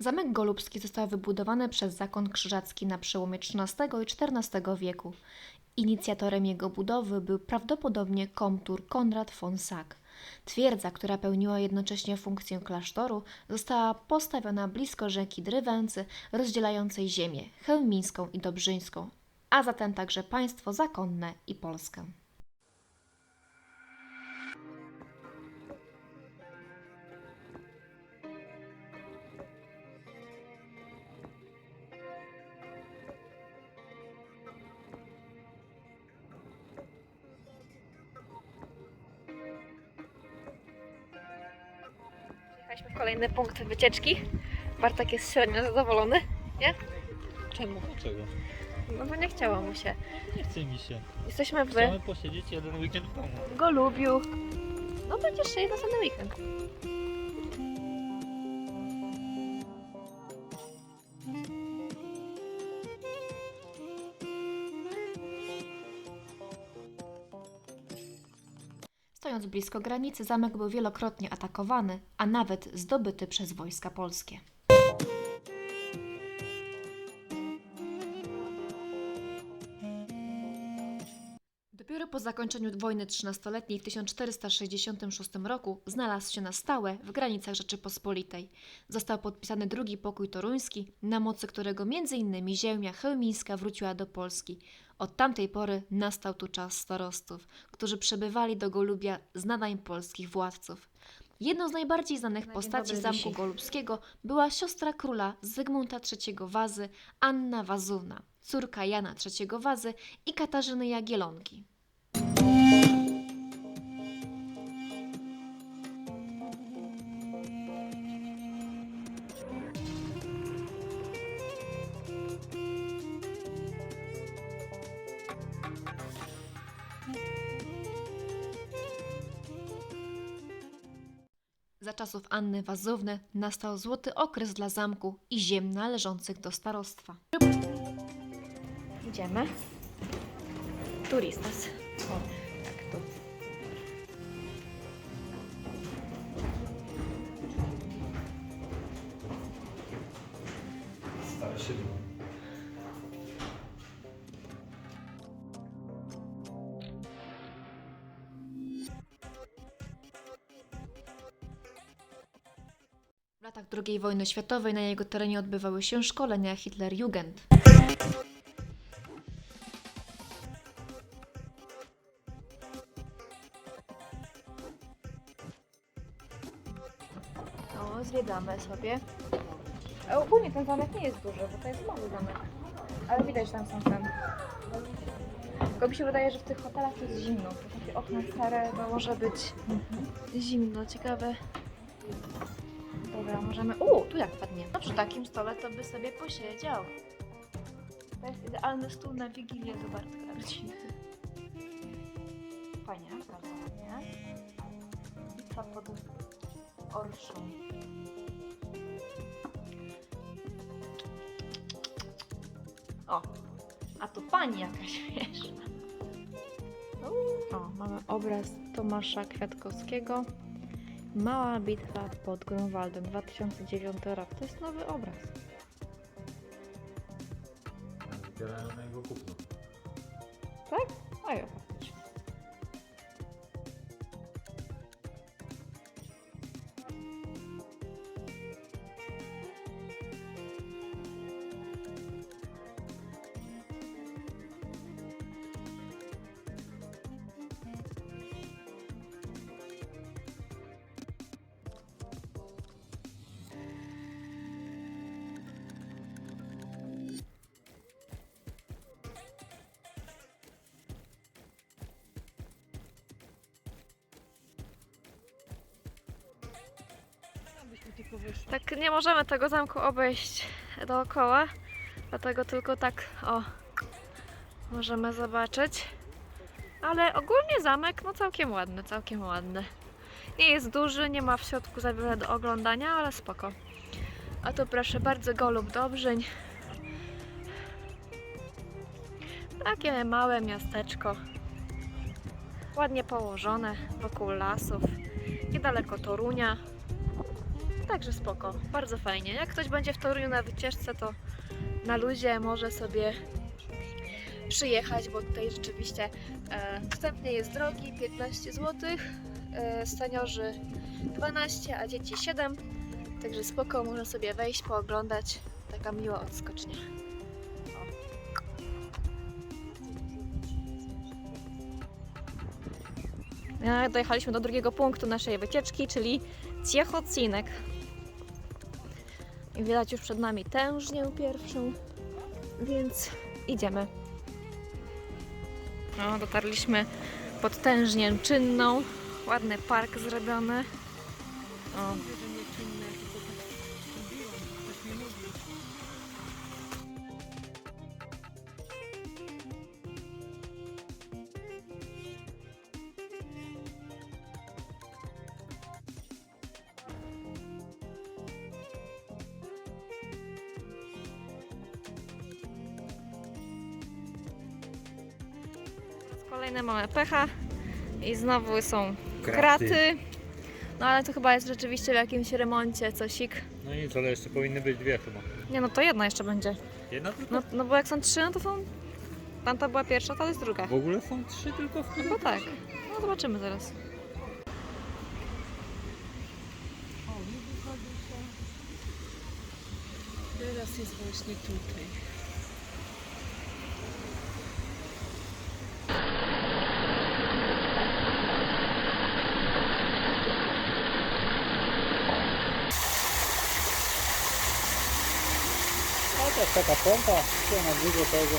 Zamek Golubski został wybudowany przez zakon krzyżacki na przełomie XIII i XIV wieku. Inicjatorem jego budowy był prawdopodobnie komtur Konrad von Sack. Twierdza, która pełniła jednocześnie funkcję klasztoru, została postawiona blisko rzeki Drywęcy, rozdzielającej ziemię chełmińską i dobrzyńską, a zatem także państwo zakonne i Polskę. Jechaliśmy w kolejny punkt wycieczki. Bartek jest średnio zadowolony. Czemu? Dlaczego? No bo nie chciało mu się. Nie chce mi się. Jesteśmy w Chcemy posiedzieć jeden weekend w domu. Golubiu. No będziesz się następny weekend. Stojąc blisko granicy, zamek był wielokrotnie atakowany, a nawet zdobyty przez wojska polskie. Po zakończeniu wojny trzynastoletniej w 1466 roku znalazł się na stałe w granicach Rzeczypospolitej. Został podpisany drugi pokój toruński, na mocy którego m.in. ziemia chełmińska wróciła do Polski. Od tamtej pory nastał tu czas starostów, którzy przebywali do Golubia z nadań polskich władców. Jedną z najbardziej znanych postaci Zamku. Golubskiego była siostra króla Zygmunta III Wazy, Anna Wazówna, córka Jana III Wazy i Katarzyny Jagielonki. Czasów Anny Wazówny nastał złoty okres dla zamku i ziem należących do starostwa. Idziemy. Turistas. O, W latach II wojny światowej na jego terenie odbywały się szkolenia Hitlerjugend. No, zwiedzamy sobie. A ogólnie ten zamek nie jest duży, bo to jest mały zamek. Ale widać, tam są ten. Tylko mi się wydaje, że w tych hotelach to jest zimno. To takie okna stare, to może być zimno. Ciekawe. Dobra, możemy. U, tu jak padnie. No przy takim stole to by sobie posiedział. To jest idealny stół na wigilię do Bartka rodziny. Fajnie, bardzo ładnie. Pizza pod orszą. O, a tu pani jakaś, wiesz. O, mamy obraz Tomasza Kwiatkowskiego. Mała bitwa pod Grunwaldem, 2009 rok. To jest nowy obraz. Zbierają na jego kupno. A ja faktycznie. Tak nie możemy tego zamku obejść dookoła, dlatego tylko tak o możemy zobaczyć. Ale ogólnie zamek no całkiem ładny, całkiem ładny. Nie jest duży, nie ma w środku za wiele do oglądania, ale spoko. A tu proszę bardzo Golub Dobrzeń. Takie małe miasteczko. Ładnie położone wokół lasów. Niedaleko Torunia. Także spoko, bardzo fajnie. Jak ktoś będzie w Toruniu na wycieczce, to na luzie może sobie przyjechać, bo tutaj rzeczywiście e, wstępnie jest drogi, 15 zł, e, seniorzy 12, a dzieci 7, także spoko, można sobie wejść, pooglądać, taka miła odskocznia. O. Dojechaliśmy do drugiego punktu naszej wycieczki, czyli Ciechocinek. Widać już przed nami tężnię pierwszą, więc idziemy. No, dotarliśmy pod tężnię czynną. Ładny park zrobiony. O. Kolejne mamy pecha i znowu są kraty. No ale to chyba jest rzeczywiście w jakimś remoncie cosik. No nic, ale jeszcze powinny być dwie chyba. Nie no to jedna jeszcze będzie. Jedna tylko? No, no bo jak są trzy, no to są... Tamta była pierwsza, to jest druga. W ogóle są trzy tylko w Chyba tak. No zobaczymy zaraz. Teraz jest właśnie tutaj. Jest taka pompa, tego.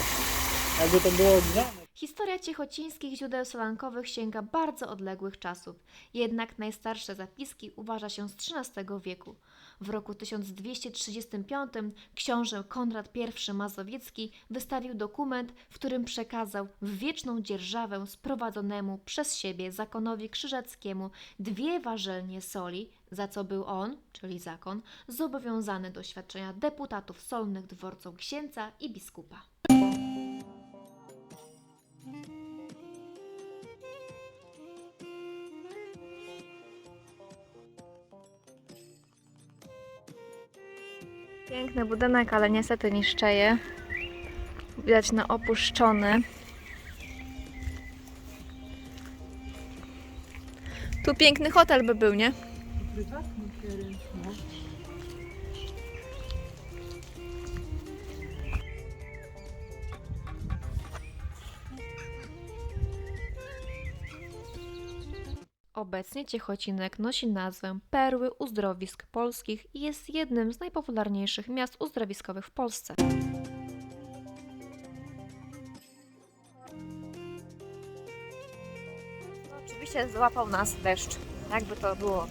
Jakby to było grzane. Historia ciechocińskich źródeł solankowych sięga bardzo odległych czasów, jednak najstarsze zapiski uważa się z XIII wieku. W roku 1235 książę Konrad I Mazowiecki wystawił dokument, w którym przekazał w wieczną dzierżawę sprowadzonemu przez siebie zakonowi krzyżackiemu dwie warzelnie soli, za co był on, czyli zakon, zobowiązany do świadczenia deputatów solnych dworcom księcia i biskupa. Piękny budynek, ale niestety niszczeje. Widać na opuszczony. Tu piękny hotel by był, nie? Prywatny Obecnie Ciechocinek nosi nazwę Perły Uzdrowisk Polskich i jest jednym z najpopularniejszych miast uzdrowiskowych w Polsce. Oczywiście złapał nas deszcz. Jakby to było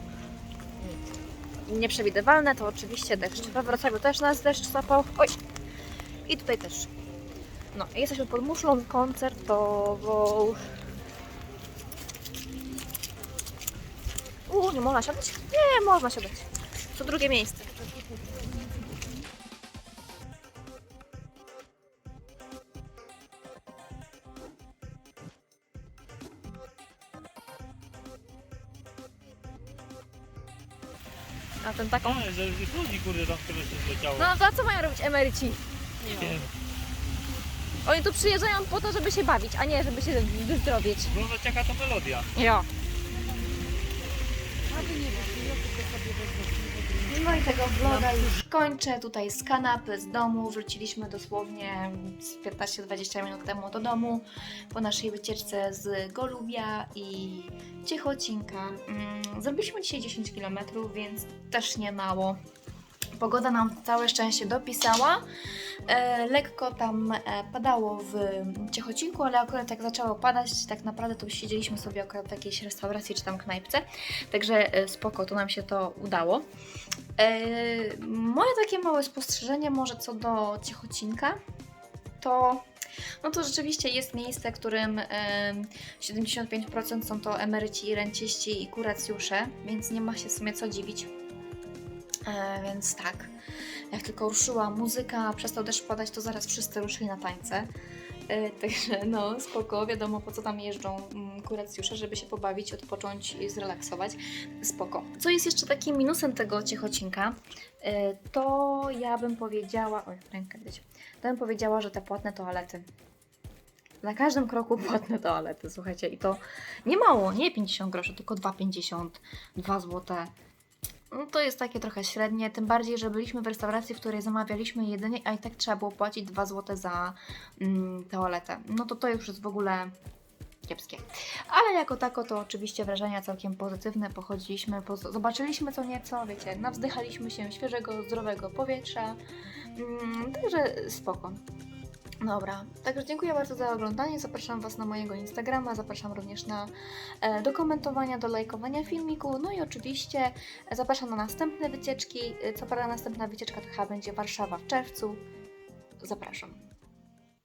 nieprzewidywalne, to oczywiście deszcz. We Wrocławiu też nas deszcz złapał. Oj! I tutaj też. No, jesteśmy pod muszlą, koncertową. Nie można siadać? Nie, można siadać. To drugie miejsce. A ten taką... A, że już ludzi kurde tam które się zleciało. No to co mają robić emeryci? Nie wiem. Oni tu przyjeżdżają po to, żeby się bawić, a nie żeby się wyzdrowieć. Wyglądać jaka to melodia. Jo. Aby nie wyszło, tylko sobie wezmę. No i tego vloga już kończę. Tutaj z kanapy, z domu. Wróciliśmy dosłownie z 15-20 minut temu do domu po naszej wycieczce z Golubia i Ciechocinka. Mm, Zrobiliśmy dzisiaj 10 km, więc też nie mało. Pogoda nam całe szczęście dopisała. E, lekko tam e, padało w Ciechocinku, ale akurat jak zaczęło padać, tak naprawdę to siedzieliśmy sobie akurat w jakiejś restauracji czy tam knajpce. Także e, spoko, to nam się to udało. E, moje takie małe spostrzeżenie może co do Ciechocinka, to no to rzeczywiście jest miejsce, którym em, 75% są to emeryci renciści i kuracjusze, więc nie ma się w sumie co dziwić. E, więc tak, jak tylko ruszyła muzyka, przestał deszcz padać, to zaraz wszyscy ruszyli na tańce. E, Także no spoko, wiadomo po co tam jeżdżą mm, kuracjusze, żeby się pobawić, odpocząć i zrelaksować. Spoko. Co jest jeszcze takim minusem tego ciechocinka, e, to ja bym powiedziała, oj rękę wiecie, to bym powiedziała, że te płatne toalety. Na każdym kroku płatne toalety, słuchajcie, i to nie mało, nie 50 groszy, tylko 2,50, 2 złote. No to jest takie trochę średnie, tym bardziej, że byliśmy w restauracji, w której zamawialiśmy jedzenie, a i tak trzeba było płacić 2 zł za mm, toaletę. No to to już jest w ogóle kiepskie. Ale jako tako to oczywiście wrażenia całkiem pozytywne, pochodziliśmy, po, zobaczyliśmy co nieco, wiecie, nawzdychaliśmy się świeżego, zdrowego powietrza, mm, także spoko. Dobra, także dziękuję bardzo za oglądanie. Zapraszam Was na mojego Instagrama, zapraszam również na, e, do komentowania, do lajkowania filmiku. No i oczywiście zapraszam na następne wycieczki. E, Co prawda następna wycieczka to chyba będzie Warszawa w czerwcu. Zapraszam.